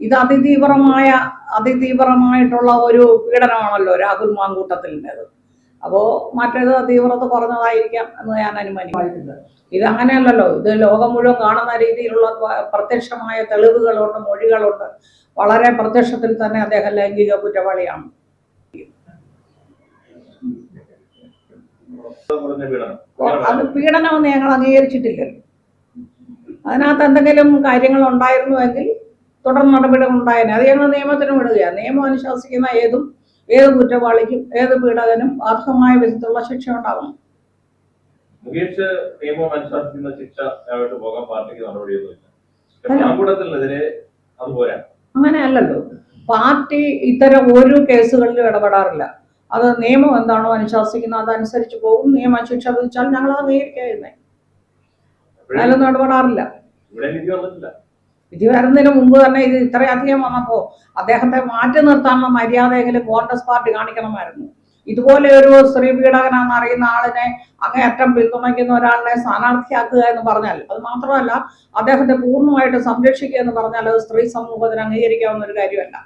ഇത് അതിതീവ്രമായ അതിതീവ്രമായിട്ടുള്ള ഒരു പീഡനമാണല്ലോ രാഹുൽ മാങ്കൂട്ടത്തിന്റെത് അപ്പോൾ മറ്റേത് തീവ്രത കുറഞ്ഞതായിരിക്കാം എന്ന് ഞാൻ അനുമാനിക്കുന്നത് ഇത് അങ്ങനെയല്ലല്ലോ ഇത് ലോകം മുഴുവൻ കാണുന്ന രീതിയിലുള്ള പ്രത്യക്ഷമായ തെളിവുകളുണ്ട് മൊഴികളുണ്ട്. വളരെ പ്രത്യക്ഷത്തിൽ തന്നെ അദ്ദേഹം ലൈംഗിക കുറ്റവാളിയാണ്. അത് പീഡനമെന്ന് ഞങ്ങൾ അംഗീകരിച്ചിട്ടില്ലല്ലോ. അതിനകത്ത് എന്തെങ്കിലും കാര്യങ്ങൾ ഉണ്ടായിരുന്നുവെങ്കിൽ തുടർ നടപടികൾ ഉണ്ടായേനെ അത് ഞങ്ങൾ നിയമത്തിന് വിടുകയാണ്. നിയമം അനുശാസിക്കുന്ന ഏതും ഏത് കുറ്റവാളിക്കും ഏത് പീഡകനും അർഹമായ വിധത്തിലുള്ള ശിക്ഷ ഉണ്ടാവണം. മുകേഷ് നിയമം അനുശാസിക്കുന്ന ശിക്ഷ പോകാൻ പാർട്ടിക്ക് നടപടിയൊന്നുമില്ല. അല്ല. മാങ്കൂട്ടത്തിനെതിരെ അത് പോരാ. അങ്ങനെയല്ലല്ലോ. പാർട്ടി ഇത്തരം ഒരു കേസുകളിലും ഇടപെടാറില്ല. അത് നിയമം എന്താണോ അനുശാസിക്കുന്നത് അതനുസരിച്ച് പോകും. നിയമം ശിക്ഷ വിധിച്ചാൽ ഞങ്ങൾ അത് അംഗീകരിക്കുന്നേ അതിലൊന്നും ഇടപെടാറില്ല. വിധി വരുന്നതിന് മുമ്പ് തന്നെ ഇത് ഇത്രയധികം വന്നപ്പോൾ അദ്ദേഹത്തെ മാറ്റി നിർത്താനുള്ള മര്യാദയെങ്കിലും കോൺഗ്രസ് പാർട്ടി കാണിക്കണമായിരുന്നു. ഇതുപോലെ ഒരു സ്ത്രീ പീഡകനാണെന്ന് അറിയുന്ന ആളിനെ അങ്ങേയറ്റം പിന്തുണയ്ക്കുന്ന ഒരാളിനെ സ്ഥാനാർത്ഥിയാക്കുക എന്ന് പറഞ്ഞാൽ അത് മാത്രമല്ല അദ്ദേഹത്തെ പൂർണമായിട്ട് സംരക്ഷിക്കുക എന്ന് പറഞ്ഞാൽ അത് സ്ത്രീ സമൂഹത്തിന് അംഗീകരിക്കാവുന്ന ഒരു കാര്യമല്ല.